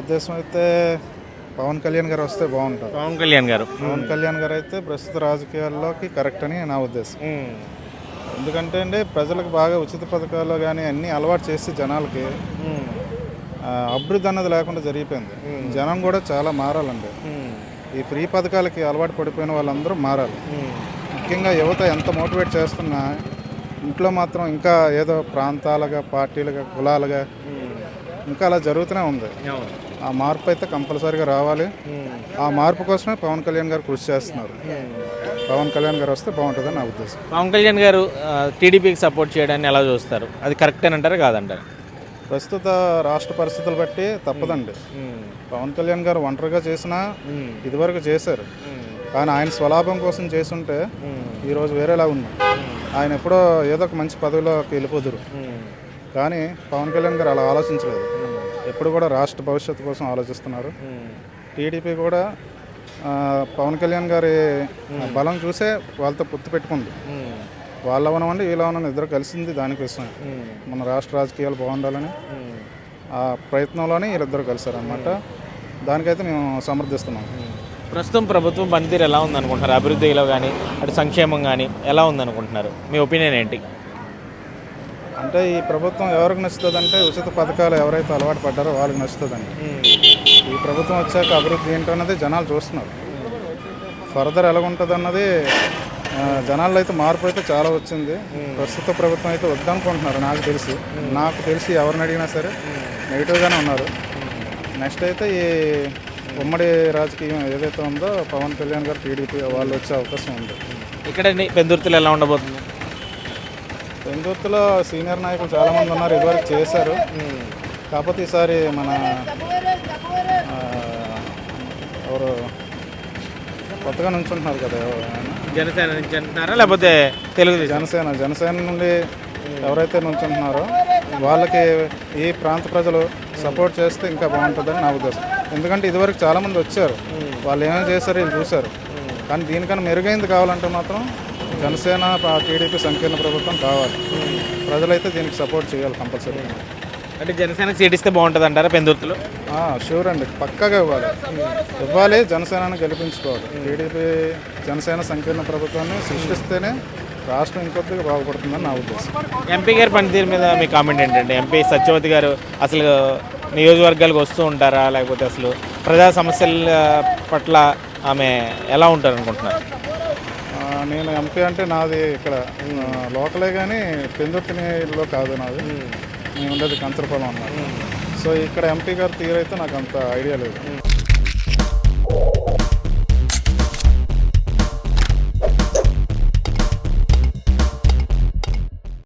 ఉద్దేశం అయితే పవన్ కళ్యాణ్ గారు వస్తే బాగుంటుంది. పవన్ కళ్యాణ్ గారు. పవన్ కళ్యాణ్ గారు అయితే ప్రస్తుత రాజకీయాల్లోకి కరెక్ట్ అని నా ఉద్దేశం. ఎందుకంటే అండి ప్రజలకు బాగా ఉచిత పథకాలు కానీ అన్నీ అలవాటు చేసి జనాలకి అభివృద్ధి అన్నది లేకుండా జరిగిపోయింది. జనం కూడా చాలా మారాలండి. ఈ ఫ్రీ పథకాలకి అలవాటు పడిపోయిన వాళ్ళందరూ మారాలి. ముఖ్యంగా యువత ఎంత మోటివేట్ చేస్తున్నా ఇంట్లో మాత్రం ఇంకా ఏదో ప్రాంతాలుగా పార్టీలుగా కులాలుగా ఇంకా అలా జరుగుతూనే ఉంది. ఆ మార్పు అయితే కంపల్సరీగా రావాలి. ఆ మార్పు కోసమే పవన్ కళ్యాణ్ గారు కృషి చేస్తున్నారు. పవన్ కళ్యాణ్ గారు వస్తే బాగుంటుందని నా ఉద్దేశం. పవన్ కళ్యాణ్ గారు టీడీపీకి సపోర్ట్ చేయడాన్ని ఎలా చూస్తారు? అది కరెక్ట్ అని అంటారా కాదంటారు? ప్రస్తుత రాష్ట్ర పరిస్థితులు బట్టి తప్పదండి. పవన్ కళ్యాణ్ గారు ఒంటరిగా చేసినా ఇదివరకు చేశారు. కానీ ఆయన స్వలాభం కోసం చేసుంటే ఈరోజు వేరేలా ఉంది. ఆయన ఎప్పుడో ఏదో ఒక మంచి పదవిలోకి వెళ్ళిపోదురు. కానీ పవన్ కళ్యాణ్ గారు అలా ఆలోచించలేదు. ఎప్పుడు కూడా రాష్ట్ర భవిష్యత్తు కోసం ఆలోచిస్తున్నారు. టీడీపీ కూడా పవన్ కళ్యాణ్ గారి బలం చూసే వాళ్ళతో పొత్తు పెట్టుకుంది. వాళ్ళ అవనమండి వీళ్ళ అవనం ఇద్దరు కలిసింది దానికోసం మన రాష్ట్ర రాజకీయాలు బాగుండాలని ఆ ప్రయత్నంలోనే వీళ్ళిద్దరు కలిసారనమాట దానికైతే మేము సమర్థిస్తున్నాం. ప్రస్తుతం ప్రభుత్వం పనితీరు ఎలా ఉందనుకుంటున్నారు? అభివృద్ధిలో కానీ అటు సంక్షేమం కానీ ఎలా ఉందనుకుంటున్నారు? మీ ఒపీనియన్ ఏంటి? అంటే ఈ ప్రభుత్వం ఎవరికి నచ్చుతుందంటే ఉచిత పథకాలు ఎవరైతే అలవాటు పడ్డారో వాళ్ళకి నచ్చుతుందండి. ఈ ప్రభుత్వం వచ్చాక అభివృద్ధి ఏంటన్నది జనాలు చూస్తున్నారు. ఫర్దర్ ఎలాగుంటుంది అన్నది జనాల్లో అయితే మార్పు అయితే చాలా వచ్చింది. ప్రస్తుత ప్రభుత్వం అయితే వద్దనుకుంటున్నారు నాకు తెలిసి. నాకు తెలిసి ఎవరిని అడిగినా సరే నెగిటివ్గానే ఉన్నారు. నెక్స్ట్ అయితే ఈ ఉమ్మడి రాజకీయం ఏదైతే ఉందో పవన్ కళ్యాణ్ గారు టీడీపీ వాళ్ళు వచ్చే అవకాశం ఉంది. ఇక్కడ పెందుర్తులు ఎలా ఉండబోతుంది? పెందుర్తిలో సీనియర్ నాయకులు చాలామంది ఉన్నారు ఇదివరకు చేశారు. కాకపోతే ఈసారి మన ఎవరు కొత్తగా నుంచుంటున్నారు కదా? జనసేన నుంచి అంటున్నారా? లేకపోతే తెలుగుదేశం? జనసేన జనసేన నుండి ఎవరైతే నుంచుంటున్నారో వాళ్ళకి ఈ ప్రాంత ప్రజలు సపోర్ట్ చేస్తే ఇంకా బాగుంటుందని నా ఉద్దేశం. ఎందుకంటే ఇదివరకు చాలామంది వచ్చారు. వాళ్ళు ఏమేమి చేశారో వీళ్ళు చూశారు. కానీ దీనికన్నా మెరుగైంది కావాలంటే మాత్రం జనసేన టీడీపీ సంకీర్ణ ప్రభుత్వం కావాలి. ప్రజలైతే దీనికి సపోర్ట్ చేయాలి కంపల్సరీ. అంటే జనసేనకి సీట్ ఇస్తే బాగుంటుంది అంటారా పెందుర్తులు? షూర్ అండి. పక్కాగా ఇవ్వాలి. ఇవ్వాలి జనసేనని గెలిపించుకోవాలి. టీడీపీ జనసేన సంకీర్ణ ప్రభుత్వాన్ని సృష్టిస్తేనే రాష్ట్రం ఇంకొద్దిగా బాగుపడుతుందని నా ఉద్దేశం. ఎంపీ గారి పనితీరు మీద మీ కామెంట్ ఏంటంటే ఎంపీ సత్యవతి గారు అసలు నియోజకవర్గాలకు వస్తూ ఉంటారా? లేకపోతే అసలు ప్రజా సమస్యల పట్ల ఆమె ఎలా ఉంటారు అనుకుంటున్నారు నేను ఎంపీ అంటే నాది ఇక్కడ లోకలే కానీ పెందుర్తినిలో కాదు నాది. నేను ఉండేది కంచరపాలెం అన్నమాట సో ఇక్కడ ఎంపీ గారి తీరైతే నాకు అంత ఐడియా లేదు.